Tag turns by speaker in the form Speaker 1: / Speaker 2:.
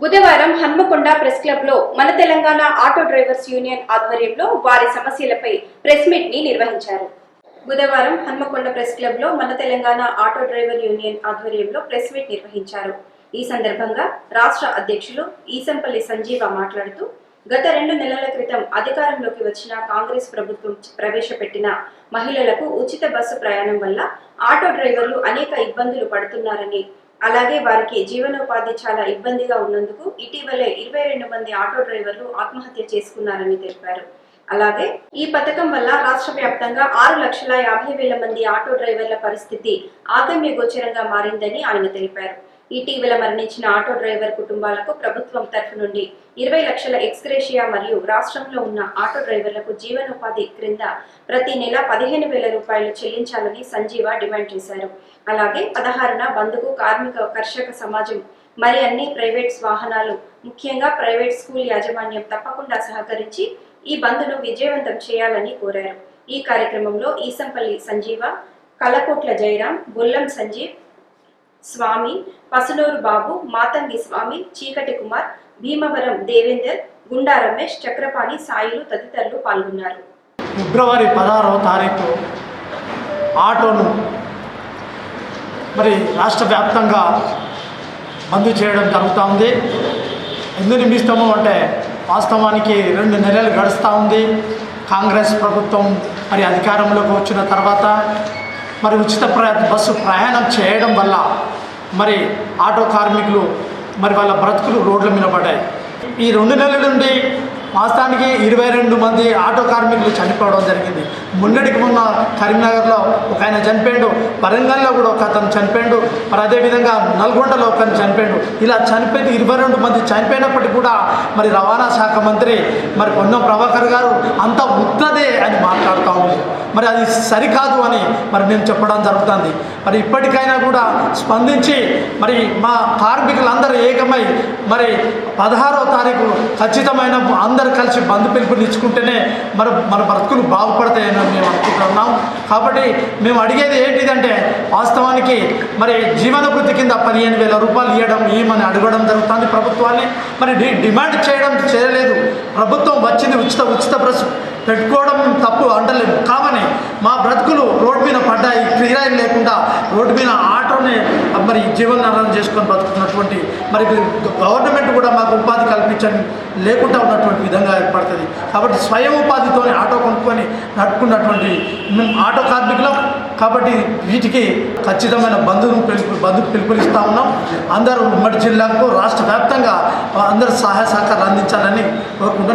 Speaker 1: బుధవారం హన్మకొండ ప్రెస్ క్లబ్లో మన తెలంగాణ ఆటో డ్రైవర్స్ యూనియన్ ఆధ్వర్యంలో వారి సమస్యలపై ప్రెస్ మీట్ని నిర్వహించారు. బుధవారం హన్మకొండ ప్రెస్ క్లబ్లో మన తెలంగాణ ఆటో డ్రైవర్ యూనియన్ ఆధ్వర్యంలో ప్రెస్ మీట్ నిర్వహించారు. ఈ సందర్భంగా రాష్ట్ర అధ్యక్షులు ఈసంపల్లి సంజీవ మాట్లాడుతూ గత రెండు నెలల క్రితం అధికారంలోకి వచ్చిన కాంగ్రెస్ ప్రభుత్వం ప్రవేశపెట్టిన మహిళలకు ఉచిత బస్సు ప్రయాణం వల్ల ఆటో డ్రైవర్లు అనేక ఇబ్బందులు పడుతున్నారని అలాగే వారికి జీవనోపాధి చాలా ఇబ్బందిగా ఉన్నందుకు ఇటీవలే ఇరవై రెండు మంది ఆటో డ్రైవర్లు ఆత్మహత్య చేసుకున్నారని తెలిపారు. అలాగే ఈ పథకం వల్ల రాష్ట్ర వ్యాప్తంగా ఆరు లక్షల యాభై వేల మంది ఆటో డ్రైవర్ల పరిస్థితి ఆగమ్య గోచరంగా మారిందని ఆయన తెలిపారు. ఇటీవల మరణించిన ఆటో డ్రైవర్ కుటుంబాలకు ప్రభుత్వం తరఫు నుండి ఇరవై లక్షల ఎక్స్గ్రేషియా మరియు రాష్ట్రంలో ఉన్న ఆటో డ్రైవర్లకు జీవనోపాధి క్రింద ప్రతి నెల పదిహేను వేల రూపాయలు చెల్లించాలని సంజీవ డిమాండ్ చేశారు. అలాగే పదహారున బంధుకు కార్మిక కర్షక సమాజం మరి అన్ని ప్రైవేట్ వాహనాలు ముఖ్యంగా ప్రైవేట్ స్కూల్ యాజమాన్యం తప్పకుండా సహకరించి ఈ బంద్ను విజయవంతం చేయాలని కోరారు. ఈ కార్యక్రమంలో ఈసంపల్లి సంజీవ కలకోట్ల జయరాం బొల్లం సంజీవ్ స్వామి పసునూరు బాబు మాతంగి స్వామి చీకటి కుమార్ భీమవరం దేవేందర్ గుండా రమేష్ చక్రపాణి సాయిలు తదితరులు పాల్గొన్నారు.
Speaker 2: ఫిబ్రవరి పదహారవ తారీఖు ఆటోను మరి రాష్ట్ర వ్యాప్తంగా బంద్ చేయడం జరుగుతూ ఉంది ఎందుకు నిమిస్తము అంటే వాస్తవానికి రెండు నెలలు గడుస్తూ ఉంది. కాంగ్రెస్ ప్రభుత్వం మరి అధికారంలోకి వచ్చిన తర్వాత మరి ఉచిత ప్ర బస్సు ప్రయాణం చేయడం వల్ల మరి ఆటో కార్మికులు మరి వాళ్ళ బ్రతుకులు రోడ్ల మీద పడ్డాయి. ఈ రెండు నెలల నుండి వాస్తవానికి ఇరవై రెండు మంది ఆటో కార్మికులు చనిపోవడం జరిగింది. మొన్నటికి మొన్న కరీంనగర్లో ఒక ఆయన చనిపోయాడు. వరంగల్లో కూడా ఒక అతను చనిపోయాడు. మరి అదేవిధంగా నల్గొండలో ఒక చనిపోయాడు. ఇలా చనిపోయింది ఇరవై రెండు మంది చనిపోయినప్పటికీ కూడా మరి రవాణా శాఖ మంత్రి మరి పొన్నం ప్రభాకర్ గారు అంత ఉత్తదే అని మాట్లాడుతున్నారు మరి అది సరికాదు అని మరి మేము చెప్పడం జరుగుతుంది. మరి ఇప్పటికైనా కూడా స్పందించి మరి మా కార్మికులందరూ ఏకమై మరి పదహారవ తారీఖు ఖచ్చితమైన అందరు కలిసి బంధు పిలుపునిచ్చుకుంటేనే మరి మన బ్రతుకులు బాగుపడతాయని మేము అనుకుంటున్నాం కాబట్టి మేము అడిగేది ఏంటిదంటే వాస్తవానికి మరి జీవనభృతి కింద పదిహేను వేల రూపాయలు ఇవ్వడం ఏమని అడగడం జరుగుతుంది ప్రభుత్వాన్ని. మరి డి- డిమాండ్ చేయడం చేయలేదు. ప్రభుత్వం వచ్చింది ఉచిత ఉచిత ప్రసు పెట్టుకోవడం తప్పు అంటలేదు. కామని మా బ్రతుకులు రోడ్డు మీద పడ్డాయి. కిరాయి లేకుండా రోడ్డు మీద ఆటోని మరి జీవనాధారం చేసుకొని బ్రతుకున్నటువంటి మరి గవర్నమెంట్ కూడా మాకు ఉపాధి కల్పించని లేకుండా ఉన్నటువంటి విధంగా ఏర్పడుతుంది. కాబట్టి స్వయం ఉపాధితో ఆటో కొనుక్కొని నడుపుకున్నటువంటి ఆటో కార్మికులం. కాబట్టి వీటికి ఖచ్చితమైన బంధువును పిలుపు బంధుకు పిలుపునిస్తూ ఉన్నాం. అందరూ ఉమ్మడి జిల్లాకు రాష్ట్ర వ్యాప్తంగా అందరూ సహాయ సహకారాలు అందించాలని కోరుకుంటున్నాం.